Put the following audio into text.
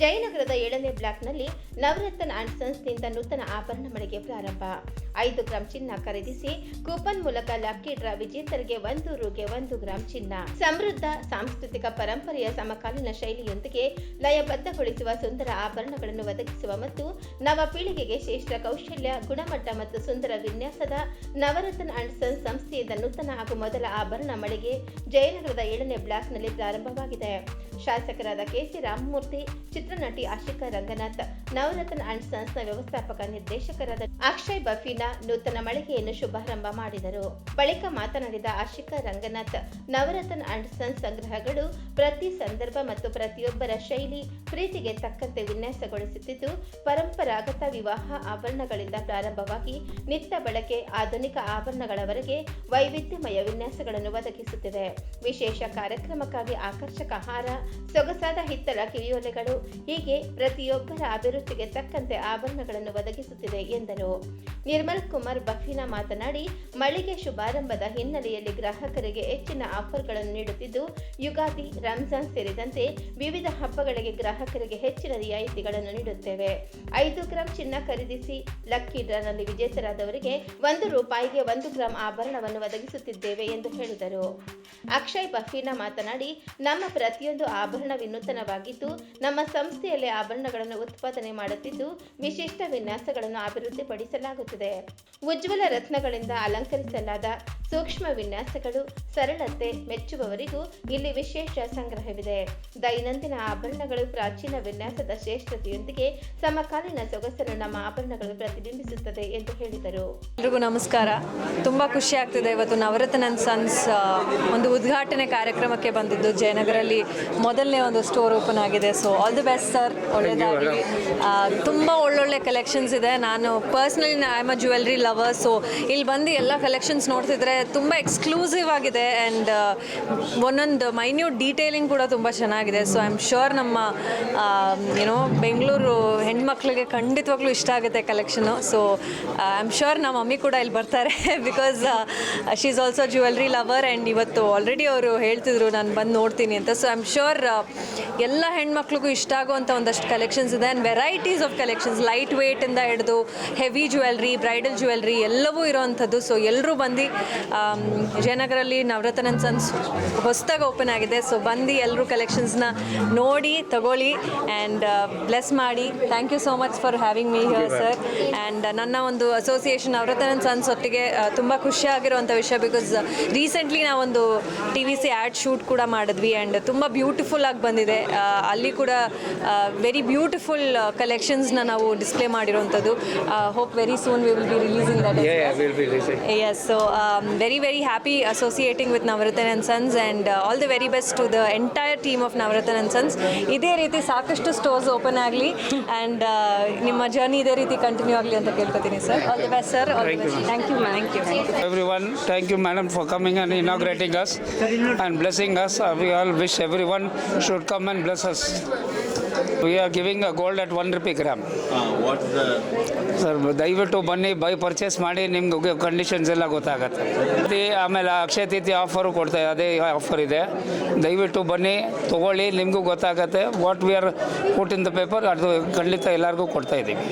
ಜಯನಗರದ ಏಳನೇ ಬ್ಲಾಕ್ನಲ್ಲಿ ನವರತ್ನ ಅಂಡ್ ಸನ್ಸ್ನಿಂದ ನೂತನ ಆಭರಣ ಮಳಿಗೆ ಪ್ರಾರಂಭ. ಐದು ಗ್ರಾಂ ಚಿನ್ನ ಖರೀದಿಸಿ ಕೂಪನ್ ಮೂಲಕ ಲಕ್ಕಿ ಡ್ರಾ ವಿಜೇತರಿಗೆ ಒಂದು ರೂಗೆ ಒಂದು ಗ್ರಾಂ ಚಿನ್ನ. ಸಮೃದ್ಧ ಸಾಂಸ್ಕೃತಿಕ ಪರಂಪರೆಯ ಸಮಕಾಲೀನ ಶೈಲಿಯೊಂದಿಗೆ ಲಯಬದ್ಧಗೊಳಿಸುವ ಸುಂದರ ಆಭರಣಗಳನ್ನು ಒದಗಿಸುವ ಮತ್ತು ನವ ಪೀಳಿಗೆಗೆ ಶ್ರೇಷ್ಠ ಕೌಶಲ್ಯ, ಗುಣಮಟ್ಟ ಮತ್ತು ಸುಂದರ ವಿನ್ಯಾಸದ ನವರತ್ನ ಅಂಡ್ ಸನ್ಸ್ ಸಂಸ್ಥೆಯಿಂದ ನೂತನ ಹಾಗೂ ಮೊದಲ ಆಭರಣ ಮಳಿಗೆ ಜಯನಗರದ ಏಳನೇ ಬ್ಲಾಕ್ನಲ್ಲಿ ಪ್ರಾರಂಭವಾಗಿದೆ. ಶಾಸಕರಾದ ಕೆಸಿ ರಾಮಮೂರ್ತಿ ಚಿತ್ರನಟಿ ಆಶಿಕಾ ರಂಗನಾಥ್ ನವರತ್ನ ಅಂಡ್ ಸನ್ಸ್ನ ವ್ಯವಸ್ಥಾಪಕ ನಿರ್ದೇಶಕರಾದ ಅಕ್ಷಯ್ ಬಫೀನಾ ನೂತನ ಮಳಿಗೆಯನ್ನು ಶುಭಾರಂಭ ಮಾಡಿದರು. ಬಳಿಕ ಮಾತನಾಡಿದ ಆಶಿಕಾ ರಂಗನಾಥ್, ನವರತ್ನ ಅಂಡ್ ಸನ್ಸ್ ಸಂಗ್ರಹಗಳು ಪ್ರತಿ ಸಂದರ್ಭ ಮತ್ತು ಪ್ರತಿಯೊಬ್ಬರ ಶೈಲಿ, ಪ್ರೀತಿಗೆ ತಕ್ಕಂತೆ ವಿನ್ಯಾಸಗೊಳಿಸುತ್ತಿದ್ದು, ಪರಂಪರಾಗತ ವಿವಾಹ ಆಭರಣಗಳಿಂದ ಪ್ರಾರಂಭವಾಗಿ ನಿತ್ಯ ಬಳಕೆ ಆಧುನಿಕ ಆಭರಣಗಳವರೆಗೆ ವೈವಿಧ್ಯಮಯ ವಿನ್ಯಾಸಗಳನ್ನು ಒದಗಿಸುತ್ತಿದೆ ವಿಶೇಷ ಕಾರ್ಯಕ್ರಮಕ್ಕಾಗಿ ಆಕರ್ಷಕ ಆಹಾರ, ಸೊಗಸಾದ ಹಿತ್ತಲ ಕಿವಿಯೋಲೆಗಳು ಹೀಗೆ ಪ್ರತಿಯೊಬ್ಬರ ಅಭಿರುಚಿಗೆ ತಕ್ಕಂತೆ ಆಭರಣಗಳನ್ನು ಒದಗಿಸುತ್ತಿದೆ ಎಂದರು. ನಿರ್ಮಲ್ ಕುಮಾರ್ ಬಫೀನಾ ಮಾತನಾಡಿ, ಮಳಿಗೆ ಶುಭಾರಂಭದ ಹಿನ್ನೆಲೆಯಲ್ಲಿ ಗ್ರಾಹಕರಿಗೆ ಹೆಚ್ಚಿನ ಆಫರ್ಗಳನ್ನು ನೀಡುತ್ತಿದ್ದು, ಯುಗಾದಿ, ರಂಜಾನ್ ಸೇರಿದಂತೆ ವಿವಿಧ ಹಬ್ಬಗಳಿಗೆ ಗ್ರಾಹಕರಿಗೆ ಹೆಚ್ಚಿನ ರಿಯಾಯಿತಿಗಳನ್ನು ನೀಡುತ್ತೇವೆ. ಐದು ಗ್ರಾಂ ಚಿನ್ನ ಖರೀದಿಸಿ ಲಕ್ಕಿ ಡ್ರಾನಲ್ಲಿ ವಿಜೇತರಾದವರಿಗೆ ಒಂದು ರೂಪಾಯಿಗೆ ಒಂದು ಗ್ರಾಂ ಆಭರಣವನ್ನು ಒದಗಿಸುತ್ತಿದ್ದೇವೆ ಎಂದು ಹೇಳಿದರು. ಅಕ್ಷಯ್ ಬಫೀನಾ ಮಾತನಾಡಿ, ನಮ್ಮ ಪ್ರತಿಯೊಂದು ಆಭರಣ ವಿನೂತನವಾಗಿದ್ದು ನಮ್ಮ ಸಂಸ್ಥೆಯಲ್ಲಿ ಆಭರಣಗಳನ್ನು ಉತ್ಪಾದನೆ ಮಾಡುತ್ತಿದ್ದು, ವಿಶಿಷ್ಟ ವಿನ್ಯಾಸಗಳನ್ನು ಅಭಿವೃದ್ಧಿಪಡಿಸಲಾಗುತ್ತದೆ. ಉಜ್ವಲ ರತ್ನಗಳಿಂದ ಅಲಂಕರಿಸಲಾದ ಸೂಕ್ಷ್ಮ ವಿನ್ಯಾಸಗಳು ಸರಳತೆ ಮೆಚ್ಚುವವರಿಗೂ ಇಲ್ಲಿ ವಿಶೇಷ ಸಂಗ್ರಹವಿದೆ. ದೈನಂದಿನ ಆಭರಣಗಳು ಪ್ರಾಚೀನ ವಿನ್ಯಾಸದ ಶ್ರೇಷ್ಠತೆಯೊಂದಿಗೆ ಸಮಕಾಲೀನ ಸೊಗಸನ್ನು ನಮ್ಮ ಆಭರಣಗಳು ಪ್ರತಿಬಿಂಬಿಸುತ್ತದೆ ಎಂದು ಹೇಳಿದರು. ಎಲ್ರಿಗೂ ನಮಸ್ಕಾರ. ತುಂಬಾ ಖುಷಿ ಆಗ್ತಿದೆ ಇವತ್ತು ನವರತ್ನ ಸನ್ಸ್ ಒಂದು ಉದ್ಘಾಟನೆ ಕಾರ್ಯಕ್ರಮಕ್ಕೆ ಬಂದಿದ್ದು. ಜಯನಗರಲ್ಲಿ ಮೊದಲನೇ ಒಂದು ಸ್ಟೋರ್ ಓಪನ್ ಆಗಿದೆ. So all the best sir ಒಳ್ಳೆಯದಾಗಲಿ ತುಂಬ ಒಳ್ಳೊಳ್ಳೆ ಕಲೆಕ್ಷನ್ಸ್ ಇದೆ. ನಾನು personally I am a jewellery lover so ಇಲ್ಲಿ ಬಂದು ಎಲ್ಲ ಕಲೆಕ್ಷನ್ಸ್ ನೋಡ್ತಿದ್ರೆ ತುಂಬ ಎಕ್ಸ್ಕ್ಲೂಸಿವ್ ಆಗಿದೆ ಆ್ಯಂಡ್ ಒಂದೊಂದು ಮೈನ್ಯೂಟ್ ಡೀಟೇಲಿಂಗ್ ಕೂಡ ತುಂಬ ಚೆನ್ನಾಗಿದೆ. ಸೊ ಐ ಆಮ್ ಶ್ಯೂರ್ ನಮ್ಮ ಏನೋ ಬೆಂಗಳೂರು ಹೆಣ್ಮಕ್ಳಿಗೆ ಖಂಡಿತವಾಗ್ಲೂ ಇಷ್ಟ ಆಗುತ್ತೆ collection so I am sure ನಮ್ಮ ಮಮ್ಮಿ ಕೂಡ ಇಲ್ಲಿ ಬರ್ತಾರೆ because she is also jewellery lover and ಇವತ್ತು ಆಲ್ರೆಡಿ ಅವರು ಹೇಳ್ತಿದ್ರು ನಾನು ಬಂದು ನೋಡ್ತೀನಿ ಅಂತ. ಸೊ ಐ ಆಮ್ ಶ್ಯೂರ್ ಎಲ್ಲ ಹೆಣ್ಮಕ್ಳಿಗೂ ಇಷ್ಟ ಆಗುವಂಥ ಒಂದಷ್ಟು ಕಲೆಕ್ಷನ್ಸ್ ಇದೆ and varieties of collections light ವೇಟಿಂದ ಹಿಡಿದು ಹೆವಿ ಜ್ಯುವೆಲ್ರಿ ಬ್ರೈಡಲ್ ಜ್ಯುವೆಲ್ರಿ ಎಲ್ಲವೂ ಇರೋವಂಥದ್ದು. ಸೊ ಎಲ್ಲರೂ ಬಂದು ವಿಜಯನಗರಲ್ಲಿ ಜಯನಗರಲ್ಲಿ ನವರತ್ನ ಸನ್ಸ್ ಹೊಸದಾಗಿ ಓಪನ್ ಆಗಿದೆ. ಸೊ ಬಂದು ಎಲ್ಲರೂ ಕಲೆಕ್ಷನ್ಸ್ನ ನೋಡಿ ತಗೊಳ್ಳಿ ಆ್ಯಂಡ್ ಬ್ಲೆಸ್ ಮಾಡಿ. Thank you so much for having me here sir and ನನ್ನ ಒಂದು ಅಸೋಸಿಯೇಷನ್ ನವರತ್ನ ಸನ್ಸ್ ಹೊತ್ತಿಗೆ ತುಂಬ ಖುಷಿಯಾಗಿರುವಂಥ ವಿಷಯ ಬಿಕಾಸ್ ರೀಸೆಂಟ್ಲಿ ನಾವೊಂದು T V C ad shoot ಕೂಡ ಮಾಡಿದ್ವಿ ಆ್ಯಂಡ್ ತುಂಬ ಬ್ಯೂಟಿಫುಲ್ ಆಗಿ ಬಂದಿದೆ. ಅಲ್ಲಿ ಕೂಡ ವೆರಿ ಬ್ಯೂಟಿಫುಲ್ ಕಲೆಕ್ಷನ್ಸ್ನ ನಾವು ಡಿಸ್ಪ್ಲೇ ಮಾಡಿರುವಂಥದ್ದು. Hope very soon we will be releasing that yes so very very happy associating with Navaratan and sons and all the very best to the entire team of Navaratan and sons ಇದೇ ರೀತಿ ಸಾಕಷ್ಟು stores open ಆಗಲಿ and ನಿಮ್ಮ journey ಇದೇ ರೀತಿ continue ಆಗಲಿ ಅಂತ ಕೇಳ್ಕೊತೀನಿ sir all the best sir thank you thank you everyone thank you madam for coming and inaugurating us and blessing us we all wish everyone should come and bless us are giving giving gold at one rupee gram. What's the sir ದಯವಿಟ್ಟು ಬನ್ನಿ by purchase ಮಾಡಿ ನಿಮ್ಗೆ conditions ಎಲ್ಲ ಗೊತ್ತಾಗತ್ತೆ. ಆಮೇಲೆ ಅಕ್ಷಯ ತಿಥಿ offer ಕೊಡ್ತಾ ಅದೇ ಆಫರ್ ಇದೆ. ದಯವಿಟ್ಟು ಬನ್ನಿ ತೊಗೊಳ್ಳಿ ನಿಮಗೂ ಗೊತ್ತಾಗತ್ತೆ. What we are put in the paper ಅದು ಖಂಡಿತ ಎಲ್ಲರಿಗೂ ಕೊಡ್ತಾ ಇದ್ದೀವಿ